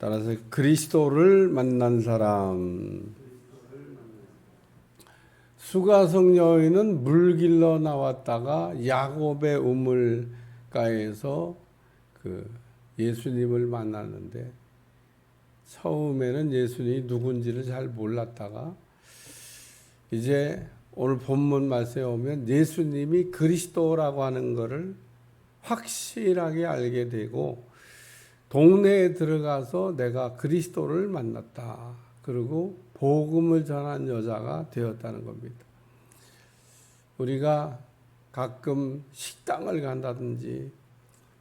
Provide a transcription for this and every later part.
따라서 그리스도를 만난 사람. 수가성 여인은 물 길러 나왔다가 야곱의 우물가에서 그 예수님을 만났는데 처음에는 예수님이 누군지를 잘 몰랐다가 이제 오늘 본문 말씀에 오면 예수님이 그리스도라고 하는 것을 확실하게 알게 되고 동네에 들어가서 내가 그리스도를 만났다. 그리고 복음을 전한 여자가 되었다는 겁니다. 우리가 가끔 식당을 간다든지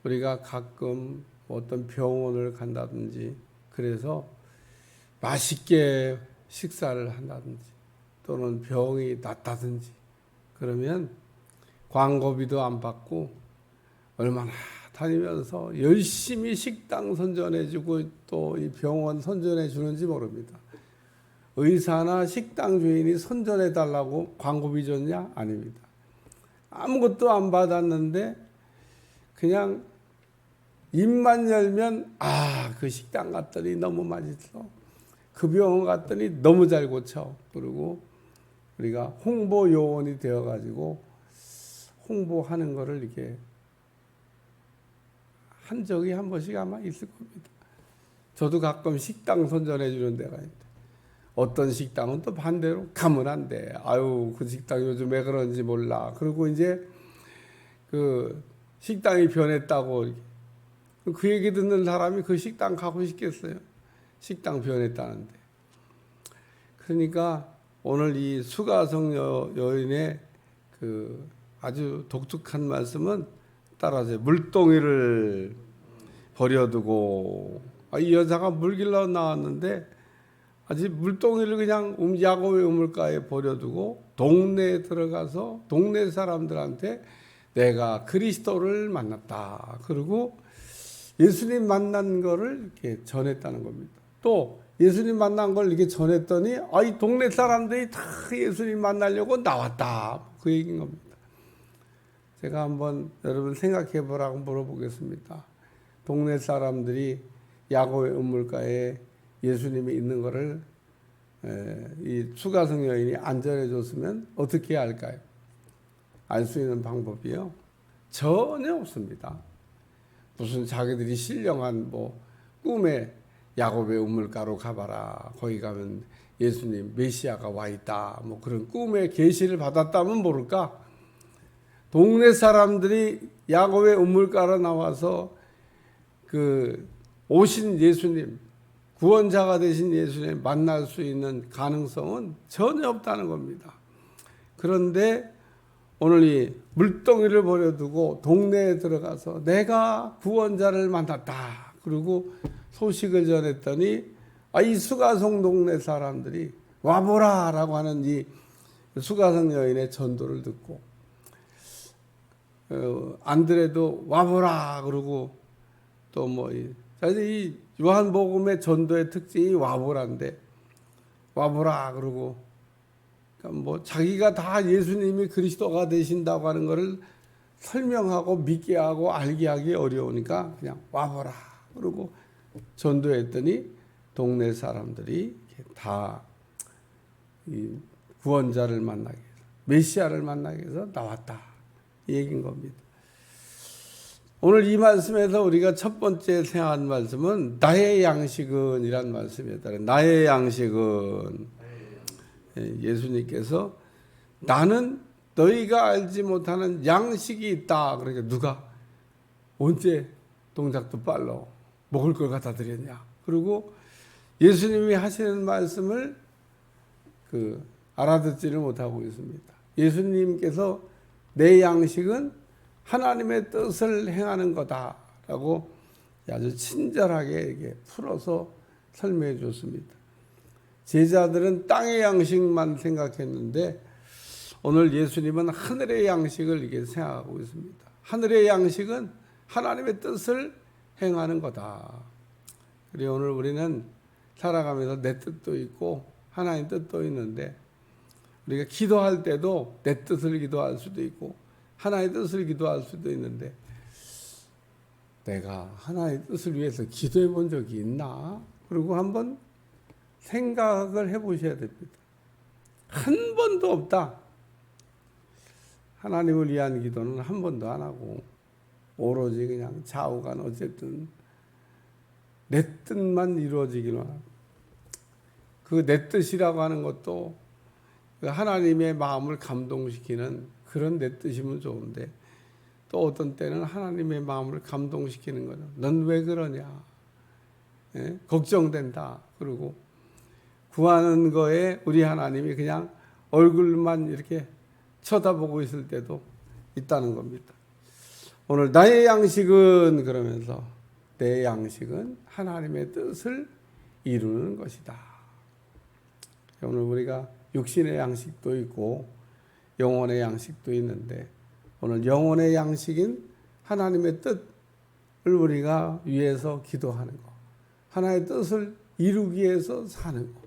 우리가 가끔 어떤 병원을 간다든지 그래서 맛있게 식사를 한다든지 또는 병이 낫다든지 그러면 광고비도 안 받고 얼마나 다니면서 열심히 식당 선전해주고 또 이 병원 선전해 주는지 모릅니다. 의사나 식당 주인이 선전해 달라고 광고비 줬냐? 아닙니다. 아무것도 안 받았는데 그냥 입만 열면 아 그 식당 갔더니 너무 맛있어. 그 병원 갔더니 너무 잘 고쳐. 그리고 우리가 홍보 요원이 되어 가지고 홍보하는 거를 이렇게 한 적이 한 번씩 아마 있을 겁니다. 저도 가끔 식당 선전해 주는 데가 있는데 어떤 식당은 또 반대로 가면 안 돼. 아유 그 식당 요즘 왜 그런지 몰라. 그리고 이제 그 식당이 변했다고. 그 얘기 듣는 사람이 그 식당 가고 싶겠어요. 식당 변했다는데. 그러니까 오늘 이 수가성 여, 여인의 그 아주 독특한 말씀은 따라서 물동이를 버려두고 아, 이 여자가 물길러 나왔는데 아직 물동이를 그냥 음, 야곱의 우물가에 버려두고 동네에 들어가서 동네 사람들한테 내가 그리스도를 만났다. 그리고 예수님 만난 거를 이렇게 전했다는 겁니다. 또 예수님 만난 걸 이렇게 전했더니 아, 이 동네 사람들이 다 예수님 만나려고 나왔다. 그 얘기인 겁니다. 제가 한번 여러분 생각해 보라고 물어보겠습니다. 동네 사람들이 야곱의 우물가에 예수님이 있는 것을 이 수가성 여인이 안전해 줬으면 어떻게 할까요? 알 수 있는 방법이요? 전혀 없습니다. 무슨 자기들이 신령한 뭐 꿈에 야곱의 우물가로 가봐라. 거기 가면 예수님 메시아가 와 있다. 뭐 그런 꿈의 계시를 받았다면 모를까? 동네 사람들이 야곱의 우물가로 나와서 그 오신 예수님 구원자가 되신 예수님 만날 수 있는 가능성은 전혀 없다는 겁니다. 그런데 오늘 이 물동이를 버려두고 동네에 들어가서 내가 구원자를 만났다. 그리고 소식을 전했더니 아, 이 수가성 동네 사람들이 와보라라고 하는 이 수가성 여인의 전도를 듣고 어, 안드레도 와보라 그러고 또 뭐 사실 이 요한복음의 전도의 특징이 와보라인데 와보라 그러고 그러니까 뭐 자기가 다 예수님이 그리스도가 되신다고 하는 것을 설명하고 믿게 하고 알게 하기 어려우니까 그냥 와보라 그러고 전도했더니 동네 사람들이 다 구원자를 만나게 해서 메시아를 만나게 해서 나왔다. 이 얘기인 겁니다. 오늘 이 말씀에서 우리가 첫 번째 생각한 말씀은 나의 양식은 이란 말씀이었다. 나의 양식은 예, 예수님께서 나는 너희가 알지 못하는 양식이 있다. 그러니까 누가 언제 동작도 빨라 먹을 걸 갖다 드렸냐. 그리고 예수님이 하시는 말씀을 그 알아듣지를 못하고 있습니다. 예수님께서 내 양식은 하나님의 뜻을 행하는 거다라고 아주 친절하게 이렇게 풀어서 설명해 줬습니다. 제자들은 땅의 양식만 생각했는데 오늘 예수님은 하늘의 양식을 이게 생각하고 있습니다. 하늘의 양식은 하나님의 뜻을 행하는 거다. 그리고 오늘 우리는 살아가면서 내 뜻도 있고 하나님 뜻도 있는데 우리가 기도할 때도 내 뜻을 기도할 수도 있고 하나의 뜻을 기도할 수도 있는데 내가 하나의 뜻을 위해서 기도해 본 적이 있나? 그리고 한번 생각을 해 보셔야 됩니다. 한 번도 없다. 하나님을 위한 기도는 한 번도 안 하고 오로지 그냥 좌우간 어쨌든 내 뜻만 이루어지기만 하고 그 내 뜻이라고 하는 것도 그 하나님의 마음을 감동시키는 그런 내 뜻이면 좋은데 또 어떤 때는 하나님의 마음을 감동시키는 거는 넌왜 그러냐 예? 걱정된다 그리고 구하는 거에 우리 하나님이 그냥 얼굴만 이렇게 쳐다보고 있을 때도 있다는 겁니다. 오늘 나의 양식은 그러면서 내 양식은 하나님의 뜻을 이루는 것이다. 오늘 우리가 육신의 양식도 있고 영혼의 양식도 있는데 오늘 영혼의 양식인 하나님의 뜻을 우리가 위해서 기도하는 것, 하나의 뜻을 이루기 위해서 사는 것,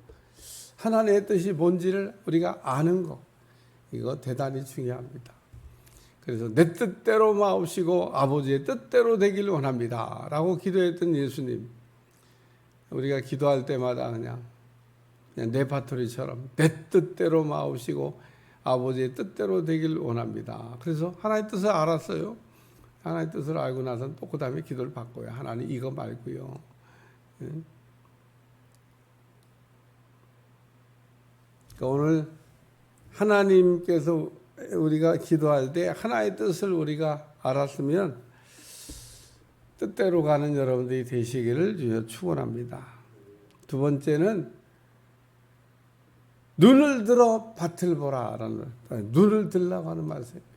하나님의 뜻이 뭔지를 우리가 아는 것, 이거 대단히 중요합니다. 그래서 내 뜻대로 마옵시고 아버지의 뜻대로 되길 원합니다. 라고 기도했던 예수님. 우리가 기도할 때마다 그냥, 그냥 내 파토리처럼 내 뜻대로 마옵시고 아버지의 뜻대로 되길 원합니다. 그래서 하나의 뜻을 알았어요. 하나의 뜻을 알고 나서는 또그 다음에 기도를 바꿔요. 하나님 이거 말고요. 예. 그러니까 오늘 하나님께서 우리가 기도할 때 하나의 뜻을 우리가 알았으면 뜻대로 가는 여러분들이 되시기를 주여 축원합니다. 두 번째는 눈을 들어 밭을 보라라는 눈을 들라고 하는 말씀입니다.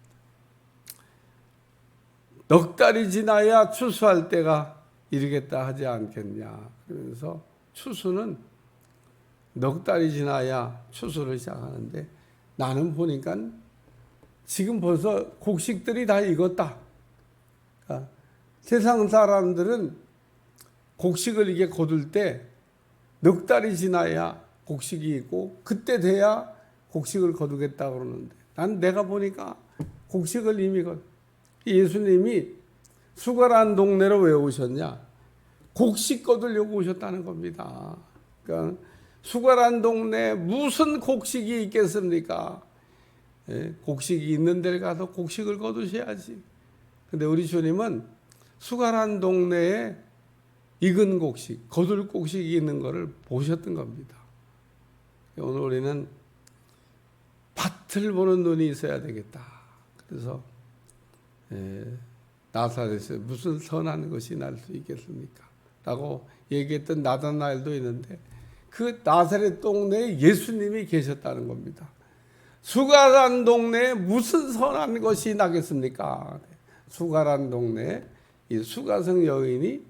넉 달이 지나야 추수할 때가 이르겠다 하지 않겠냐. 그러면서 추수는 넉 달이 지나야 추수를 시작하는데 나는 보니까 지금 벌써 곡식들이 다 익었다. 그러니까 세상 사람들은 곡식을 이게 거둘 때 넉 달이 지나야 곡식이 있고 그때 돼야 곡식을 거두겠다 그러는데 난 내가 보니까 곡식을 이미 거 예수님이 수가란 동네로 왜 오셨냐? 곡식 거두려고 오셨다는 겁니다. 그러니까 수가란 동네에 무슨 곡식이 있겠습니까? 예, 곡식이 있는 데를 가서 곡식을 거두셔야지. 근데 우리 주님은 수가란 동네에 익은 곡식, 거둘 곡식이 있는 것을 보셨던 겁니다. 오늘 우리는 밭을 보는 눈이 있어야 되겠다. 그래서 예, 나사렛에 무슨 선한 것이 날 수 있겠습니까? 라고 얘기했던 나다나엘도 있는데 그 나사렛 동네에 예수님이 계셨다는 겁니다. 수가란 동네에 무슨 선한 것이 나겠습니까? 수가란 동네에 이 수가성 여인이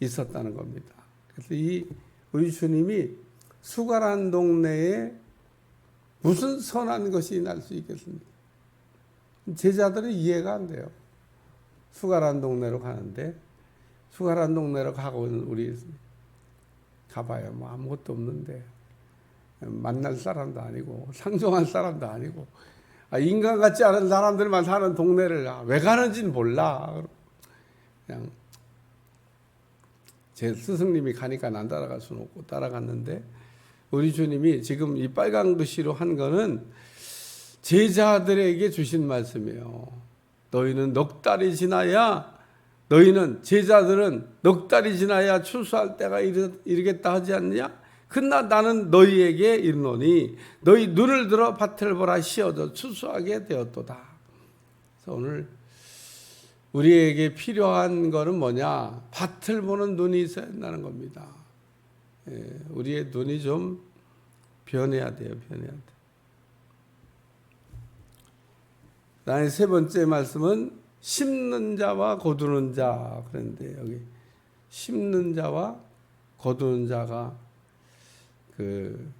있었다는 겁니다. 그래서 이 우리 주님이 수가란 동네에 무슨 선한 것이 날 수 있겠습니까? 제자들은 이해가 안 돼요. 수가란 동네로 가는데 수가란 동네로 가고 우리 가봐요. 뭐 아무것도 없는데 만날 사람도 아니고 상종할 사람도 아니고 아, 인간 같지 않은 사람들만 사는 동네를 왜 가는지는 몰라. 그냥 제 스승님이 가니까 난 따라갈 수는 없고 따라갔는데 우리 주님이 지금 이 빨간 글씨로 한 거는 제자들에게 주신 말씀이에요. 너희는 넉 달이 지나야 너희는 제자들은 넉 달이 지나야 추수할 때가 이르겠다 하지 않느냐? 그러나 나는 너희에게 이르노니 너희 눈을 들어 밭을 보라 씌어져 추수하게 되었도다. 그래서 오늘 우리에게 필요한 거는 뭐냐? 밭을 보는 눈이 있어야 한다는 겁니다. 예, 우리의 눈이 좀 변해야 돼요. 변해야 돼. 나의 세 번째 말씀은 심는 자와 거두는 자 그런데 여기 심는 자와 거두는 자가 그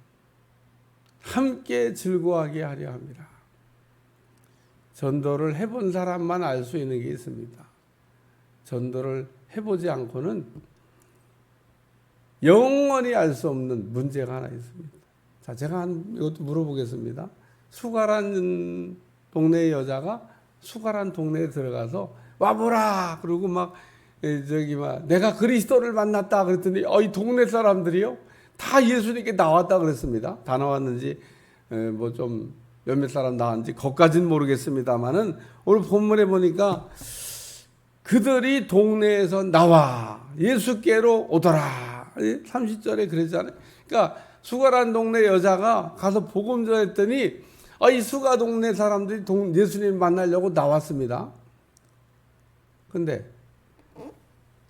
함께 즐거워하게 하려 합니다. 전도를 해본 사람만 알 수 있는 게 있습니다. 전도를 해보지 않고는 영원히 알 수 없는 문제가 하나 있습니다. 자, 제가 한 이것도 물어보겠습니다. 수가란 동네 여자가 수가란 동네에 들어가서 와보라 그러고 막 에, 저기 막 내가 그리스도를 만났다 그랬더니 어, 이 동네 사람들이요 다 예수님께 나왔다 그랬습니다. 다 나왔는지 뭐 좀 몇몇 사람 나왔는지 거까지는 모르겠습니다만은 오늘 본문에 보니까 그들이 동네에서 나와 예수께로 오더라. 30절에 그러잖아요. 그러니까 수가란 동네 여자가 가서 복음 전했더니 아, 이 수가 동네 사람들이 동, 예수님 만나려고 나왔습니다. 근데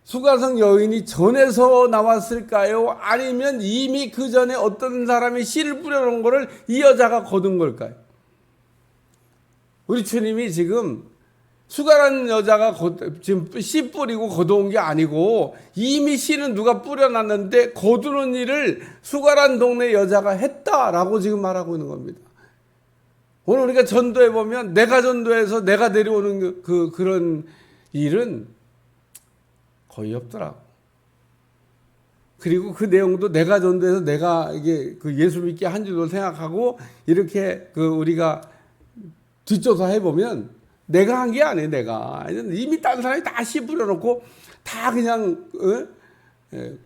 수가성 여인이 전에서 나왔을까요? 아니면 이미 그 전에 어떤 사람이 씨를 뿌려놓은 거를 이 여자가 거둔 걸까요? 우리 주님이 지금 수가라는 여자가 거, 지금 씨 뿌리고 거두은 게 아니고 이미 씨는 누가 뿌려놨는데 거두는 일을 수가란 동네 여자가 했다라고 지금 말하고 있는 겁니다. 오늘 우리가 전도해 보면 내가 전도해서 내가 내려오는 그, 그 그런 일은 거의 없더라고. 그리고 그 내용도 내가 전도해서 내가 이게 그 예수 믿게 한 줄로 생각하고 이렇게 그 우리가 뒷조사 해 보면 내가 한 게 아니에요, 내가. 이미 다른 사람이 다씨 뿌려놓고 다 그냥, 어? 예,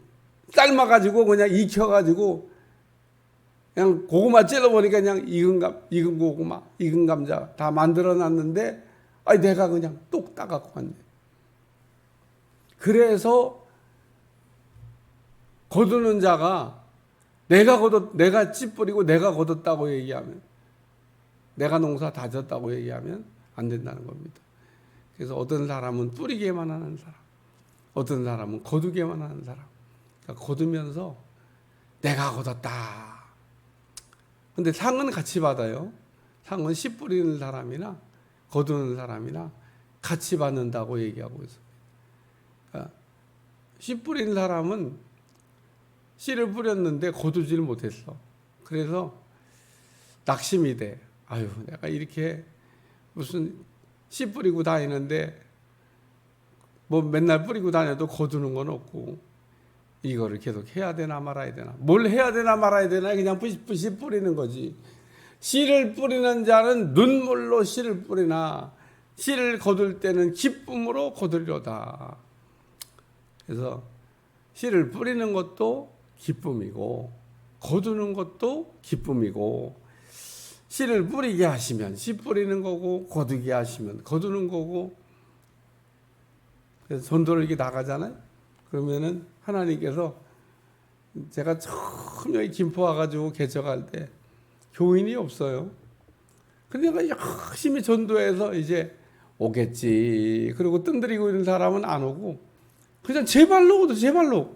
삶아가지고 그냥 익혀가지고 그냥 고구마 찔러보니까 그냥 익은 감, 익은 고구마, 익은 감자 다 만들어 놨는데 아니 내가 그냥 똑 따갖고 왔네. 그래서 거두는 자가 내가 거뒀, 내가 씨 뿌리고 내가 거뒀다고 얘기하면 내가 농사 다졌다고 얘기하면 안 된다는 겁니다. 그래서 어떤 사람은 뿌리게만 하는 사람, 어떤 사람은 거두게만 하는 사람. 그러니까 거두면서 내가 거뒀다. 근데 상은 같이 받아요. 상은 씨 뿌리는 사람이나 거두는 사람이나 같이 받는다고 얘기하고 있습니다. 그러니까 씨 뿌린 사람은 씨를 뿌렸는데 거두지를 못했어. 그래서 낙심이 돼. 아유, 내가 이렇게 무슨 씨 뿌리고 다니는데 뭐 맨날 뿌리고 다녀도 거두는 건 없고 이거를 계속 해야 되나 말아야 되나. 뭘 해야 되나 말아야 되나 그냥 뿌시 뿌리는 거지. 씨를 뿌리는 자는 눈물로 씨를 뿌리나 씨를 거둘 때는 기쁨으로 거두려다. 그래서 씨를 뿌리는 것도 기쁨이고 거두는 것도 기쁨이고 씨를 뿌리게 하시면 씨 뿌리는 거고 거두게 하시면 거두는 거고 그래서 전도를 이렇게 나가잖아요. 그러면은 하나님께서 제가 처음 여기 김포 와가지고 개척할 때 교인이 없어요. 근데 내가 열심히 전도해서 이제 오겠지. 그리고 뜸들이고 있는 사람은 안 오고 그냥 제 발로 오도 제 발로.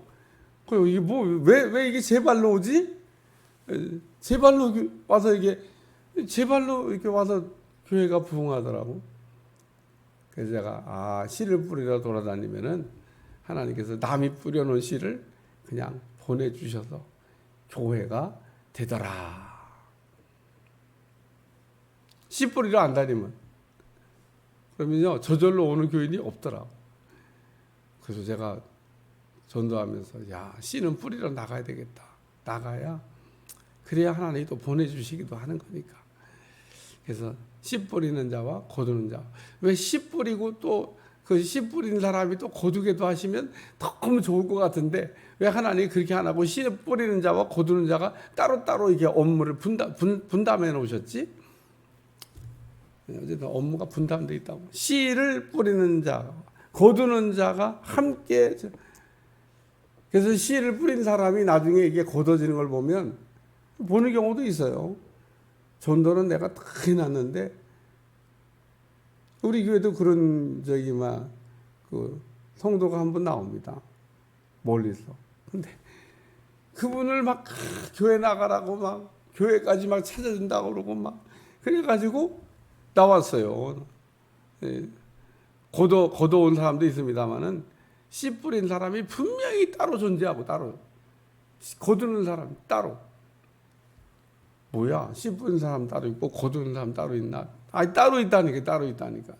그 이게 뭐왜왜 이게 제 발로 오지? 제 발로 와서 이게 제 발로 이렇게 와서 교회가 부흥하더라고. 그래서 제가 아 씨를 뿌리러 돌아다니면은 하나님께서 남이 뿌려놓은 씨를 그냥 보내주셔서 교회가 되더라. 씨 뿌리러 안 다니면 그러면요 저절로 오는 교인이 없더라고. 그래서 제가 전도하면서 야 씨는 뿌리러 나가야 되겠다. 나가야 그래야 하나님이 또 보내주시기도 하는 거니까. 그래서 씨 뿌리는 자와 거두는 자. 왜 씨 뿌리고 또 그 씨 뿌리는 사람이 또 거두게도 하시면 너무 좋을 것 같은데 왜 하나님이 그렇게 안 하고 씨 뿌리는 자와 거두는 자가 따로따로 이게 업무를 분담, 분, 분담해 놓으셨지? 어쨌든 업무가 분담되어 있다고. 씨를 뿌리는 자, 거두는 자가 함께 그래서 씨를 뿌린 사람이 나중에 이게 걷어지는 걸 보면 보는 경우도 있어요. 전도는 내가 다 해놨는데 우리 교회도 그런 저기 막그 성도가 한 분 나옵니다. 멀리서. 근데 그분을 막 교회 나가라고 막 교회까지 막 찾아준다고 그러고 막 그래가지고 나왔어요. 예. 걷어 걷어온 사람도 있습니다만은 씨 뿌린 사람이 분명히 따로 존재하고 따로 거두는 사람 따로. 뭐야? 씨 뿌린 사람 따로 있고 거두는 사람 따로 있나? 아니 따로 있다니까 따로 있다니까.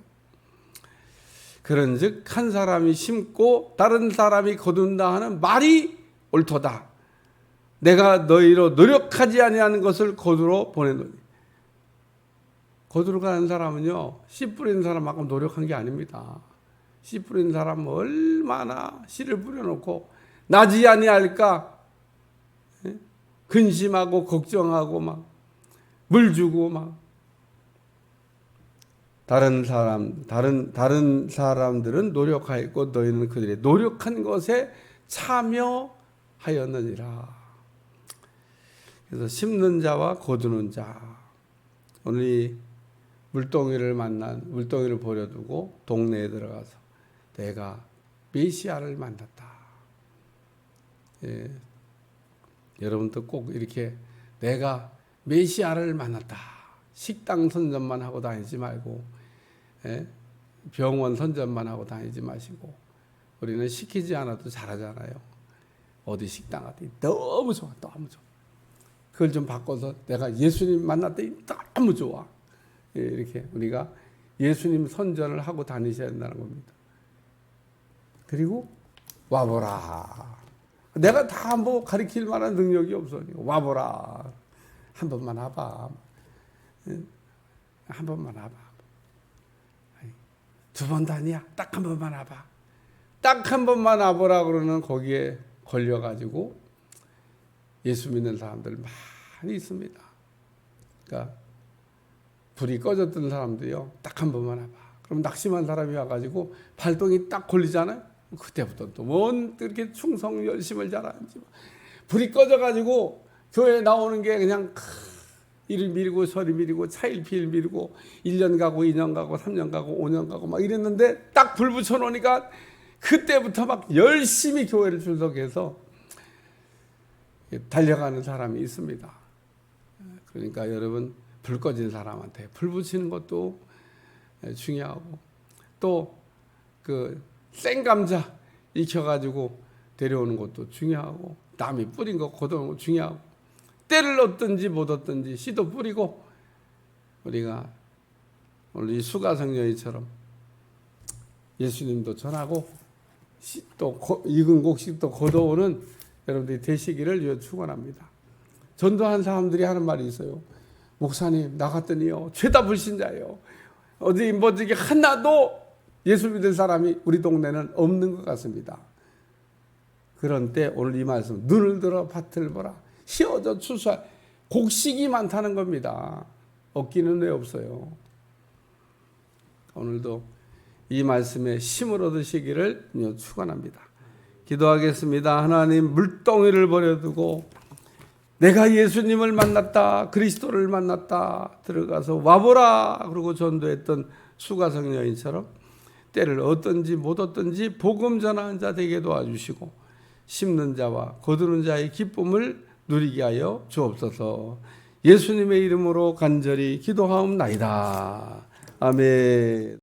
그런즉 한 사람이 심고 다른 사람이 거둔다 하는 말이 옳도다. 내가 너희로 노력하지 아니하는 것을 거두러 보내노니. 거두러 가는 사람은요 씨 뿌리는 사람만큼 노력한 게 아닙니다. 씨 뿌린 사람 얼마나 씨를 뿌려놓고 나지 아니할까 예? 근심하고 걱정하고 막 물 주고 막 다른 사람 다른 다른 사람들은 노력하였고 너희는 그들의 노력한 것에 참여하였느니라. 그래서 심는 자와 거두는 자 오늘 이 물동이를 만난 물동이를 버려두고 동네에 들어가서 내가 메시아를 만났다. 예. 여러분도 꼭 이렇게 내가 메시아를 만났다. 식당 선전만 하고 다니지 말고 예? 병원 선전만 하고 다니지 마시고 우리는 시키지 않아도 잘하잖아요. 어디 식당 가더니 너무 좋아, 너무 좋아. 그걸 좀 바꿔서 내가 예수님 만났더니 너무 좋아. 예, 이렇게 우리가 예수님 선전을 하고 다니셔야 된다는 겁니다. 그리고 와보라. 내가 다 뭐 가리킬 만한 능력이 없어. 와보라. 한 번만 와봐. 예, 한 번만 와봐. 두 번도 아니야. 딱 한 번만 와봐. 딱 한 번만 와보라 그러는 거기에 걸려가지고 예수 믿는 사람들 많이 있습니다. 그러니까 불이 꺼졌던 사람도요. 딱 한 번만 와봐. 그럼 낙심한 사람이 와가지고 발동이 딱 걸리잖아요. 그때부터 또뭔 이렇게 충성 열심을 잘하는지 불이 꺼져가지고 교회 나오는 게 그냥 이를 미리고 저리 미리고 차일피일 미리고 1년 가고 2년 가고 3년 가고 5년 가고 막 이랬는데 딱 불 붙여 놓으니까 그때부터 막 열심히 교회를 출석해서 달려가는 사람이 있습니다. 그러니까 여러분 불 꺼진 사람한테 불 붙이는 것도 중요하고 또그 생 감자 익혀가지고 데려오는 것도 중요하고 남이 뿌린 거 걷어오는 거 중요하고 때를 얻든지 못 얻든지 씨도 뿌리고 우리가 오늘 이 수가성녀이처럼 예수님도 전하고 씨, 또 거- 익은 곡식도 걷어오는 여러분들이 되시기를 축원합니다. 전도한 사람들이 하는 말이 있어요. 목사님 나갔더니요 죄다 불신자예요. 어디 뭐 저기 하나도 예수 믿는 사람이 우리 동네는 없는 것 같습니다. 그런 때 오늘 이 말씀 눈을 들어 밭을 보라 휘어져 추수할 곡식이 많다는 겁니다. 없기는 왜 없어요. 오늘도 이 말씀에 힘을 얻으시기를 축원합니다. 기도하겠습니다. 하나님 물덩이를 버려두고 내가 예수님을 만났다. 그리스도를 만났다. 들어가서 와보라. 그러고 전도했던 수가성 여인처럼 때를 얻든지 못 얻든지 복음 전하는 자 되게 도와주시고 심는 자와 거두는 자의 기쁨을 누리게 하여 주옵소서. 예수님의 이름으로 간절히 기도하옵나이다. 아멘.